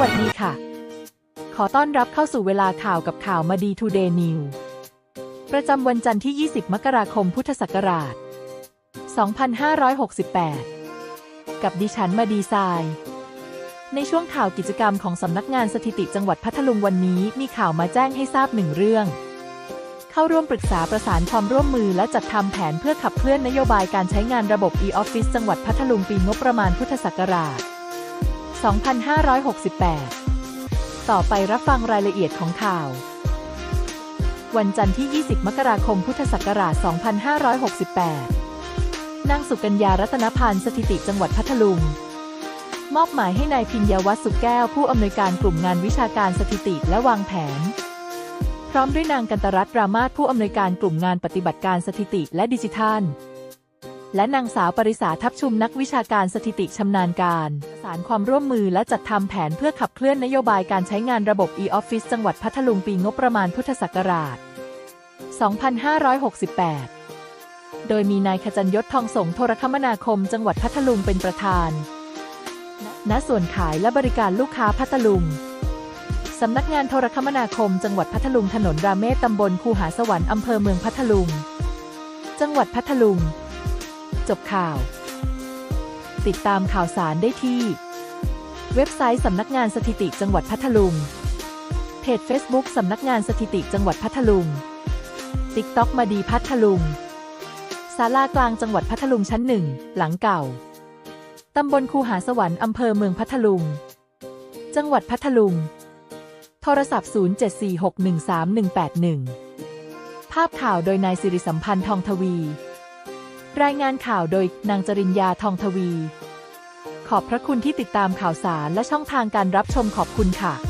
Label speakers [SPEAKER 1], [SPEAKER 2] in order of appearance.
[SPEAKER 1] วัสดีค่ะ ขอต้อนรับเข้าสู่เวลาข่าวกับข่าวมาดีทูเดย์นิวประจำวันจันทร์ที่ 20 มกราคม พุทธศักราช 2568 กับดิฉันมาดีไซน์ในช่วงข่าวกิจกรรมของสำนักงานสถิติจังหวัดพัทลุงวันนี้มีข่าวมาแจ้งให้ทราบหนึ่งเรื่อง เข้าร่วมปรึกษาประสานความร่วมมือและจัดทำแผนเพื่อขับเคลื่อนนโยบายการใช้งานระบบ e-office จังหวัดพัทลุงปีงบประมาณพุทธศักราช 2568 ต่อไปรับฟังรายละเอียดของข่าว วันจันทร์ที่ 20 มกราคม พุทธศักราช 2568 นางสุกัญญารัตนพานธ์สถิติจังหวัดพัทลุง มอบหมายให้นายพิญญาวัฒน์สุขแก้วผู้อำนวยการกลุ่มงานวิชาการสถิติและวางแผน พร้อมด้วยนางกันตรัตน์รามาศผู้อำนวยการกลุ่มงานปฏิบัติการสถิติและดิจิทัล และนางสาวปริษาทับชุมนักวิชาการสถิติชำนาญการ สานความร่วมมือและจัดทำแผนเพื่อขับเคลื่อนนโยบายการใช้งานระบบ e-office จังหวัดพัทลุงปีงบประมาณพุทธศักราช 2568 โดยมีนายขจัญยศทองสงโทรคมนาคมจังหวัดพัทลุงเป็นประธาน ณ ส่วนขายและบริการลูกค้าพัทลุงสำนักงานโทรคมนาคมจังหวัดพัทลุงถนนราเมศตำบลคูหาสวรรค์อำเภอเมืองพัทลุง จังหวัดพัทลุง จบข่าว ติดตามข่าวสารได้ที่ เว็บไซต์สำนักงานสถิติจังหวัดพัทลุง เพจ Facebook สำนักงานสถิติจังหวัดพัทลุง ติ๊กต็อกมาดีพัทลุงศาลากลางจังหวัดพัทลุงชั้นหนึ่ง หลังเก่า ตำบลคูหาสวรรค์อำเภอเมืองพัทลุง จังหวัดพัทลุง โทรศัพท์ 0746131181 ภาพข่าวโดยนายสิริสัมพันธ์ทองทวี รายงานข่าวโดยนางจริญญาทองทวี ขอบพระคุณที่ติดตามข่าวสารและช่องทางการรับชมขอบคุณค่ะ